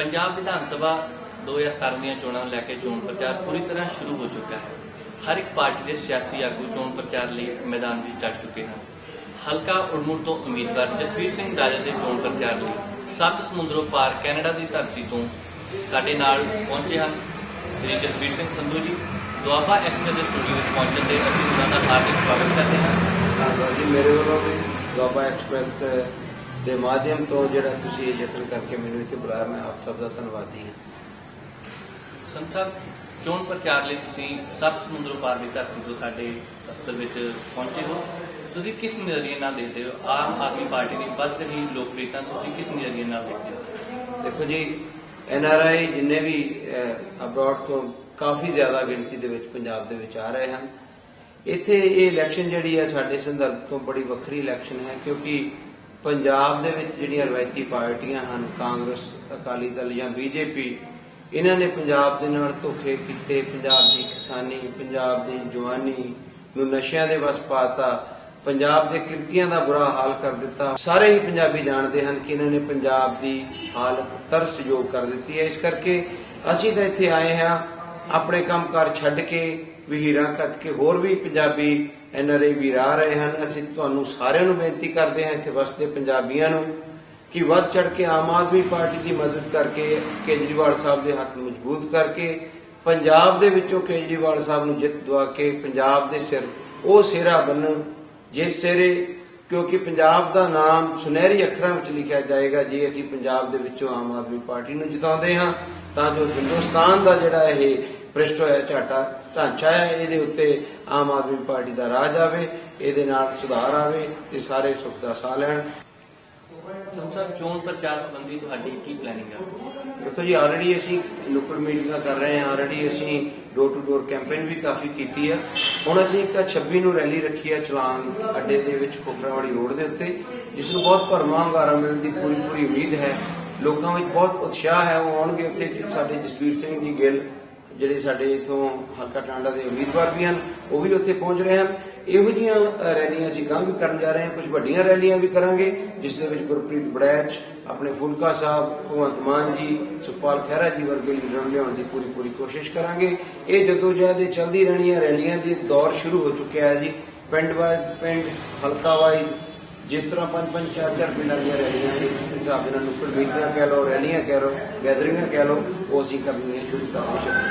ਪੰਜਾਬ ਵਿਧਾਨ ਸਭਾ 2017 ਦੀਆਂ ਚੋਣਾਂ ਨੂੰ ਲੈ ਕੇ ਚੋਣ ਪ੍ਰਚਾਰ ਪੂਰੀ ਤਰ੍ਹਾਂ ਸ਼ੁਰੂ ਹੋ ਚੁੱਕਾ ਹੈ। ਹਰ ਇੱਕ ਪਾਰਟੀ ਦੇ ਸਿਆਸੀ ਆਗੂ ਚੋਣ ਪ੍ਰਚਾਰ ਲਈ ਮੈਦਾਨ ਵਿੱਚ ਡਟ ਚੁੱਕੇ ਹਨ। ਹਲਕਾ ਉੜਮੁੜ ਤੋਂ ਉਮੀਦਵਾਰ ਜਸਵੀਰ ਸਿੰਘ ਰਾਜਾ ਦੇ ਚੋਣ ਪ੍ਰਚਾਰ ਲਈ ਸੱਤ ਸਮੁੰਦਰੋਂ ਪਾਰ ਕੈਨੇਡਾ ਦੀ ਧਰਤੀ ਤੋਂ ਸਾਡੇ ਨਾਲ ਪਹੁੰਚੇ ਹਨ ਸ੍ਰੀ ਜਸਵੀਰ ਸਿੰਘ ਸੰਧੂ ਜੀ। ਦੁਆਬਾ ਐਕਸਪ੍ਰੈਸ ਦੇ ਸਟੂਡੀਓ ਵਿੱਚ ਪਹੁੰਚਣ ਤੇ ਅਸੀਂ ਉਹਨਾਂ ਦਾ ਹਾਰਦਿਕ ਸਵਾਗਤ ਕਰਦੇ ਹਾਂ। ਧੰਨਵਾਦ ਜੀ, ਮੇਰੇ ਵੱਲੋਂ ਵੀ ਦੁਆਬਾ ਐਕਸਪ੍ਰੈਸ ਦੇ ਮਾਧਿਅਮ ਤੋਂ ਜਿਹੜਾ ਤੁਸੀਂ ਇਹ ਯਤਨ ਕਰਕੇ ਮੈਨੂੰ ਇੱਥੇ ਬੁਲਾਇਆ ਮੈਂ ਆਪ ਸਭ ਦਾ ਧੰਨਵਾਦੀ ਹਾਂ। ਸੰਸਦ ਚੋਣ ਪ੍ਰਚਾਰ ਲਈ ਤੁਸੀਂ ਸੱਤ ਸਮੁੰਦਰੋਂ ਪਾਰ ਦੀ ਧਰਤੀ ਤੋਂ ਸਾਡੇ ਦਫ਼ਤਰ ਵਿੱਚ ਪਹੁੰਚੇ ਹੋ। ਤੁਸੀਂ ਕਿਸ ਨਜ਼ਰੀਏ ਨਾਲ ਦੇਖਦੇ ਹੋ? ਆਮ ਆਦਮੀ ਪਾਰਟੀ ਦੀ ਵੱਧ ਰਹੀ ਲੋਕਪ੍ਰਿਯਤਾ ਤੁਸੀਂ ਕਿਸ ਨਜ਼ਰੀਏ ਨਾਲ ਦੇਖਦੇ ਹੋ? ਦੇਖੋ ਜੀ ਐਨ ਆਰ ਆਈ ਜਿੰਨੇ ਵੀ ਅਬਰੋਡ ਤੋਂ ਕਾਫੀ ਜ਼ਿਆਦਾ ਗਿਣਤੀ ਦੇ ਵਿੱਚ ਪੰਜਾਬ ਦੇ ਵਿੱਚ ਆ ਰਹੇ ਹਨ। ਇੱਥੇ ਇਹ ਇਲੈਕਸ਼ਨ ਜਿਹੜੀ ਹੈ ਸਾਡੇ ਸੰਦਰਭ ਤੋਂ ਬੜੀ ਵੱਖਰੀ ਇਲੈਕਸ਼ਨ ਹੈ ਕਿਉਂਕਿ ਪੰਜਾਬ ਦੇ ਵਿੱਚ ਜਿਹੜੀਆਂ ਰਵਾਇਤੀ ਪਾਰਟੀਆਂ ਹਨ, ਕਾਂਗਰਸ, ਅਕਾਲੀ ਦਲ ਜਾਂ ਬੀਜੇਪੀ, ਇਹਨਾਂ ਨੇ ਪੰਜਾਬ ਦੇ ਨਾਲ ਧੋਖੇ ਕੀਤੇ। ਪੰਜਾਬ ਦੀ ਕਿਸਾਨੀ, ਪੰਜਾਬ ਦੀ ਜਵਾਨੀ ਨੂੰ ਨਸ਼ਿਆਂ ਦੇ ਵਸ ਪਾਤਾ। ਪੰਜਾਬ ਦੇ ਕਿਰਤੀਆਂ ਦਾ ਬੁਰਾ ਹਾਲ ਕਰ ਦਿੱਤਾ। ਸਾਰੇ ਹੀ ਪੰਜਾਬੀ ਜਾਣਦੇ ਹਨ ਕਿ ਇਹਨਾਂ ਨੇ ਪੰਜਾਬ ਦੀ ਹਾਲਤ ਤਰਸਯੋਗ ਕਰ ਦਿੱਤੀ ਹੈ। ਇਸ ਕਰਕੇ ਅਸੀਂ ਤਾਂ ਇੱਥੇ ਆਏ ਹਾਂ, ਆਪਣੇ ਕੰਮਕਾਰ ਛੱਡ ਕੇ ਵਹੀਰਾਂ ਕੱਤ ਕੇ ਹੋਰ ਵੀ ਪੰਜਾਬੀ ਐਨਆਰਏ ਵੀਰ ਆ ਰਹੇ ਹਨ। ਅਸੀਂ ਤੁਹਾਨੂੰ ਸਾਰਿਆਂ ਨੂੰ ਬੇਨਤੀ ਕਰਦੇ ਹਾਂ ਇੱਥੇ ਵਸਦੇ ਪੰਜਾਬੀਆਂ ਨੂੰ ਕਿ ਵੱਧ ਚੜ ਕੇ ਆਮ ਆਦਮੀ ਪਾਰਟੀ ਦੀ ਮਦਦ ਕਰਕੇ, ਕੇਜਰੀਵਾਲ ਸਾਹਿਬ ਦੇ ਹੱਥ ਮਜ਼ਬੂਤ ਕਰਕੇ, ਪੰਜਾਬ ਦੇ ਵਿੱਚੋਂ ਕੇਜਰੀਵਾਲ ਸਾਹਿਬ ਨੂੰ ਜਿੱਤ ਦਵਾ ਕੇ ਪੰਜਾਬ ਦੇ ਸਿਰ ਉਹ ਸਿਹਰਾ ਬੰਨਣ, ਜਿਸ ਸਿਰੇ ਕਿਉਂਕਿ ਪੰਜਾਬ ਦਾ ਨਾਮ ਸੁਨਹਿਰੀ ਅੱਖਰਾਂ ਵਿੱਚ ਲਿਖਿਆ ਜਾਏਗਾ, ਜੇ ਅਸੀਂ ਪੰਜਾਬ ਦੇ ਵਿੱਚੋਂ ਆਮ ਆਦਮੀ ਪਾਰਟੀ ਨੂੰ ਜਿਤਾਉਂਦੇ ਹਾਂ, ਤਾਂ ਜੋ ਹਿੰਦੁਸਤਾਨ ਦਾ ਜਿਹੜਾ ਇਹ ਭ੍ਰਿਸ਼ਟ ਹੋਇਆ ਝਾਟਾ ਢਾਂਚਾ ਹੈ ਇਹਦੇ ਉੱਤੇ ਆਮ ਆਦਮੀ ਪਾਰਟੀ ਦਾ ਰਾਜ ਆਵੇ ਇਹਦੇ ਨਾਲ ਸੁਧਾਰ ਆਵੇ ਤੇ ਸਾਰੇ ਸੁੱਖ ਦਾ ਸਾਹ ਲੈਣ। ਸੰਸਦ ਚੋਣ ਪ੍ਰਚਾਰ ਸੰਬੰਧੀ ਤੁਹਾਡੀ ਕੀ ਪਲੈਨਿੰਗ ਹੈ ਦੇਖੋ ਜੀ ਆਲਰੇਡੀ ਅਸੀਂ ਨੁੱਕੜ ਮੀਟਿੰਗਾਂ ਕਰ ਰਹੇ ਹਾਂ ਆਲਰੇਡੀ ਅਸੀਂ ਡੋਰ ਟੂ ਡੋਰ ਕੈਂਪੇਨ ਵੀ ਕਾਫੀ ਕੀਤੀ ਹੈ ਹੁਣ ਅਸੀਂ ਇੱਕ 26 ਨੂੰ ਰੈਲੀ ਰੱਖੀ ਹੈ ਚਲਾਨ ਅੱਡੇ ਦੇ ਵਿੱਚ ਖੋਖਰਾਵਾਲੀ ਰੋਡ ਦੇ ਉੱਤੇ ਜਿਸ ਨੂੰ ਬਹੁਤ ਭਰਮਾ ਹੰਗਾਰਾ ਮਿਲਣ ਦੀ ਪੂਰੀ ਪੂਰੀ ਉਮੀਦ ਹੈ। ਲੋਕਾਂ ਵਿੱਚ ਬਹੁਤ ਉਤਸ਼ਾਹ ਹੈ ਉਹ ਆਉਣਗੇ ਉੱਥੇ ਸਾਡੇ ਜਸਵੀਰ ਸਿੰਘ ਜੀ ਗਿੱਲ ਜਿਹੜੇ ਸਾਡੇ ਇਥੋਂ ਹਲਕਾ ਟਾਂਡਾ ਦੇ ਉਮੀਦਵਾਰ ਵੀ ਹਨ, ਉਹ ਵੀ ਉੱਥੇ ਪਹੁੰਚ ਰਹੇ ਹਨ। ਇਹੋ ਜੀਆਂ ਰੈਲੀਆਂ ਅਸੀਂ ਗਾਂ ਵੀ ਕਰਨ ਜਾ ਰਹੇ ਹਾਂ। ਕੁਝ ਵੱਡੀਆਂ ਰੈਲੀਆਂ ਵੀ ਕਰਾਂਗੇ, ਜਿਸ ਦੇ ਵਿੱਚ ਗੁਰਪ੍ਰੀਤ ਬੜੈਚ, ਆਪਣੇ ਫੁਲਕਾ ਸਾਹਿਬ, ਭਗਵੰਤ ਮਾਨ ਜੀ, ਸੁਖਪਾਲ ਖਹਿਰਾ ਜੀ ਵਰਗੇ ਲੀਡਰਾਂ ਨੂੰ ਲਿਆਉਣ ਦੀ ਪੂਰੀ ਪੂਰੀ ਕੋਸ਼ਿਸ਼ ਕਰਾਂਗੇ। ਇਹ ਜਦੋਜਹਿਦ ਇਹ ਚੱਲਦੀ ਰਹਿਣੀਆਂ ਰੈਲੀਆਂ ਦੀ ਦੌਰ ਸ਼ੁਰੂ ਹੋ ਚੁੱਕਿਆ ਹੈ ਜੀ। ਪਿੰਡ ਵਾਈਜ਼ ਪਿੰਡ, ਹਲਕਾ ਵਾਈਜ਼, ਜਿਸ ਤਰ੍ਹਾਂ ਪੰਜ ਪੰਜ ਚਾਰ ਚਾਰ ਪਿੰਡਾਂ ਦੀਆਂ ਰੈਲੀਆਂ ਨੇ ਹਿਸਾਬ ਦੇ ਨਾਲ ਨੁੱਕੜ ਮੀਟਿੰਗਾਂ ਕਹਿ ਲਓ, ਰੈਲੀਆਂ ਕਹਿ ਲਓ, ਗੈਦਰਿੰਗਾਂ ਕਹਿ ਲਓ, ਉਹ ਅਸੀਂ ਕਰਨੀਆਂ ਸ਼ੁਰੂ ਕਰਾਂਗੇ